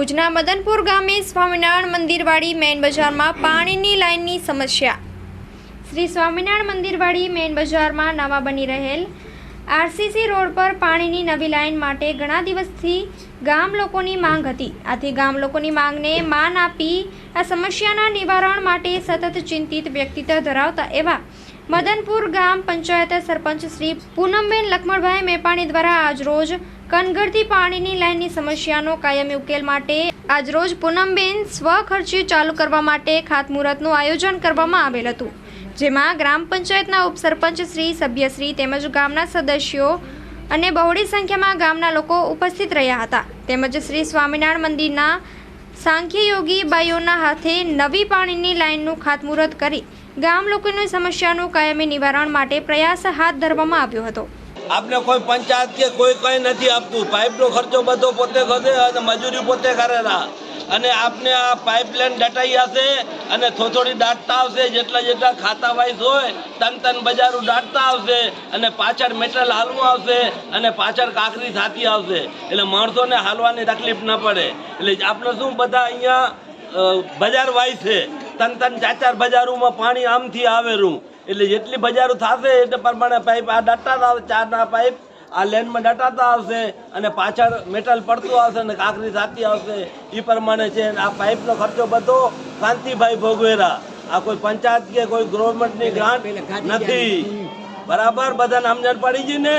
ભુજના મદનપુર ગામે સ્વામિનારાયણ મંદિરવાળી મેઇન બજારમાં પાણીની લાઇનની સમસ્યા. શ્રી સ્વામિનારાયણ મંદિરવાળી મેઇન બજારમાં નવા બની રહેલ આરસીસી રોડ પર પાણીની નવી લાઇન માટે ઘણા દિવસથી ગામ લોકોની માંગ હતી. આથી ગામ લોકોની માંગને માન આપી આ સમસ્યાના નિવારણ માટે સતત ચિંતિત વ્યક્તિત્વ ધરાવતા એવા મદનપુર ગામ પંચાયત સરપંચ શ્રી પૂનમબેન લખમણભાઈ મેપાણી દ્વારા આજરોજ કનગરથી પાણીની લાઇનની સમસ્યાનો કાયમી ઉકેલ માટે આજરોજ પૂનમબેન સ્વખર્ચે ચાલુ કરવા માટે ખાતમુહૂર્તનું આયોજન કરવામાં આવેલ હતું. જેમાં ગ્રામ પંચાયતના ઉપસરપંચ શ્રી સભ્યશ્રી તેમજ ગામના સદસ્યો અને બહોળી સંખ્યામાં ગામના લોકો ઉપસ્થિત રહ્યા હતા. તેમજ શ્રી સ્વામિનારાયણ મંદિરના સાંખ્ય યોગી બાઈઓના હાથે નવી પાણીની લાઇનનું ખાતમુહૂર્ત કરી ગામ લોકોની સમસ્યાનું કાયમી નિવારણ માટે પ્રયાસ હાથ ધરવામાં આવ્યો હતો. આપને કોઈ પંચાયત કે કોઈ કંઈ નથી આપતું. પાઇપનો ખર્ચો બધો પોતે કરે અને મજૂરી પોતે કરેલા. અને આપને આ પાઇપલાઇન દટાઈ હશે અને થોડી દાટતા આવશે. જેટલા જેટલા ખાતા વાઇઝ હોય, તન તન બજારું દાટતા આવશે અને પાછળ મેટલ હાલવું આવશે અને પાછળ કાકરી થતી આવશે. એટલે માણસોને હાલવાની તકલીફ ન પડે. એટલે આપણે શું બધા અહીંયા બજાર વાઇઝ છે. તન તન ચાર ચાર બજારોમાં પાણી આમથી આવેલું. એટલે જેટલી બજારો થશે એટલે પ્રમાણે પાઇપ આ ડટાતા આવશે ચારના પાઇપ આ લેનમાં ડટાતા આવશે અને પાછળ મેટલ પડતું આવશે અને કાંકરી થતી આવશે. એ પ્રમાણે છે અને આ પાઇપનો ખર્ચો બધો શાંતિભાઈ ભોગવેરા. આ કોઈ પંચાયત કે કોઈ ગવર્મેન્ટની ગ્રાન્ટ નથી. બરાબર? બધાને સમજણ પડી ગઈ ને?